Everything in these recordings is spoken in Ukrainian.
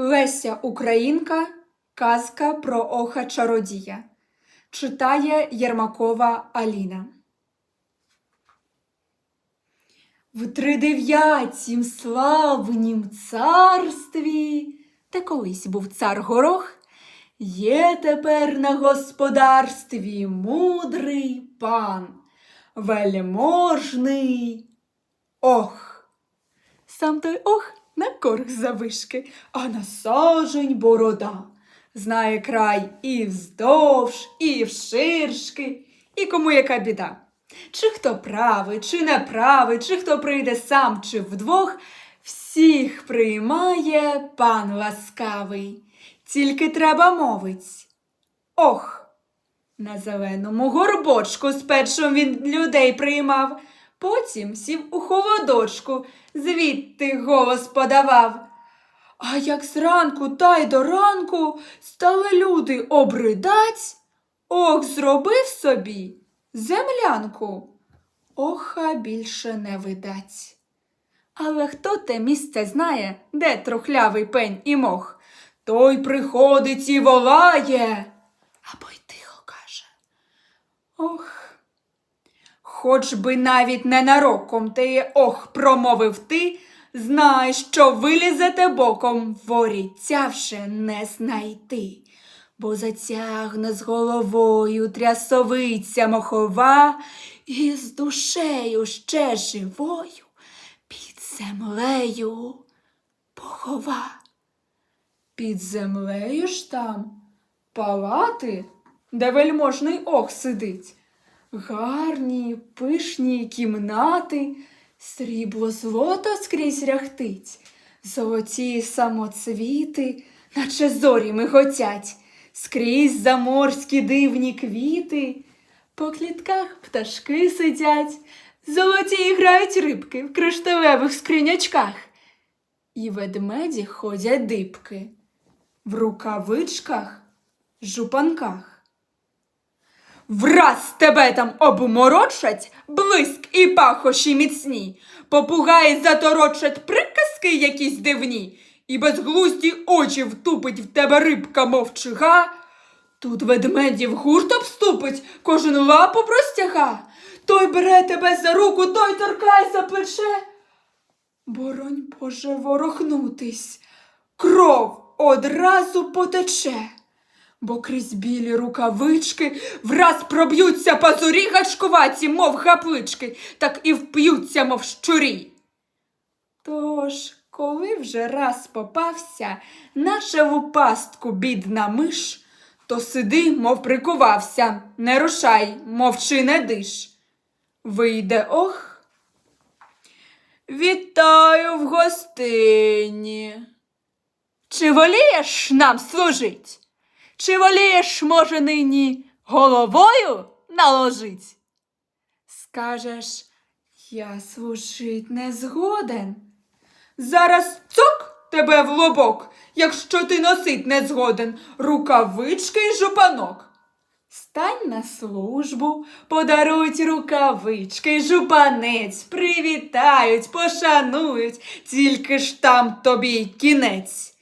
Леся Українка Казка про оха чародія. Читає Єрмакова Аліна. В тридев'ятім славнім царстві, де колись був цар горох, є тепер на господарстві мудрий пан, вельможний ох. Сам той ох на корх завишки, а на сажень борода. Знає край і вздовж, і вширшки, і кому яка біда. Чи хто правий, чи неправий, чи хто прийде сам, чи вдвох, всіх приймає пан ласкавий. Тільки треба мовить. Ох. На зеленому горбочку спершу він людей приймав, потім сів у холодочку, звідти голос подавав. А як зранку та й до ранку стали люди обридать, ох, зробив собі землянку. Оха більше не видать. Але хто те місце знає, де трухлявий пень і мох, той приходить і волає, або й тихо каже. Ох. Хоч би навіть ненароком теє ох промовив ти, знай, що вилізете боком, воріття вже не знайти, бо затягне з головою трясовиця мохова і з душею ще живою під землею похова. Під землею ж там палати, де вельможний ох сидить. Гарні, пишні кімнати, срібло злото скрізь ряхтить, золоті самоцвіти, наче зорі миготять, скрізь заморські дивні квіти, по клітках пташки сидять, золоті грають рибки в кришталевих скринячках, і ведмеді ходять дибки. В рукавичках, жупанках. Враз тебе там обморочать, блиск і пахощі міцні, попугаї заторочать приказки якісь дивні, і безглузді очі втупить в тебе рибка мовчига. Тут ведмедів гурт обступить, кожен лапу простяга. Той бере тебе за руку, той торкає за плече. Боронь Боже ворохнутись, кров одразу потече бо крізь білі рукавички враз проб'ються пазурі гачкуваті, мов гаплички, так і вп'ються, мов щурі. Тож, коли вже раз попався наша в пастку бідна миш, то сиди, мов прикувався, не рушай, мовчи, не диш. Вийде ох. Вітаю в гостині. Чи волієш нам служить? Чи волієш, може, нині головою наложить? Скажеш, я служить не згоден. Зараз цок тебе в лобок, якщо ти носить не згоден рукавички й жупанок. Стань на службу, подарують рукавички жупанець, привітають, пошанують, тільки ж там тобі кінець.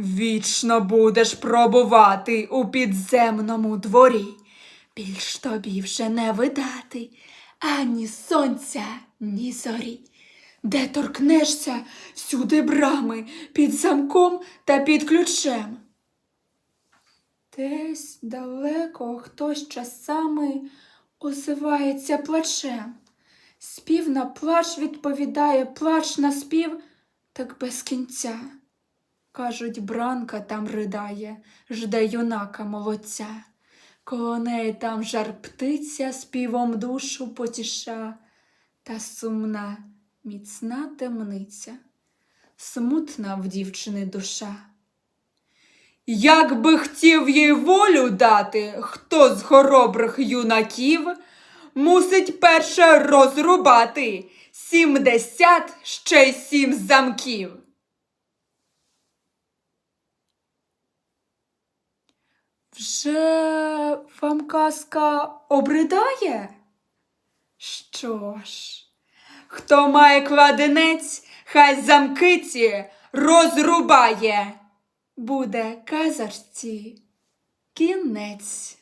Вічно будеш пробувати у підземному дворі. Більш тобі вже не видати ані сонця, ні зорі. Де торкнешся, всюди брами, під замком та під ключем. Десь далеко хтось часами озивається плачем. Спів на плач відповідає плач на спів, так без кінця. Кажуть, бранка там ридає, жде юнака молодця. Коло неї там жар птиця співом душу потіша, та сумна, міцна темниця, смутна в дівчини душа. Як би хотів їй волю дати, хто з хоробрих юнаків, мусить перше розрубати сімдесят ще сім замків. Вже вам казка обридає? Що ж, хто має кладенець, хай замкиці розрубає. буде казарці кінець.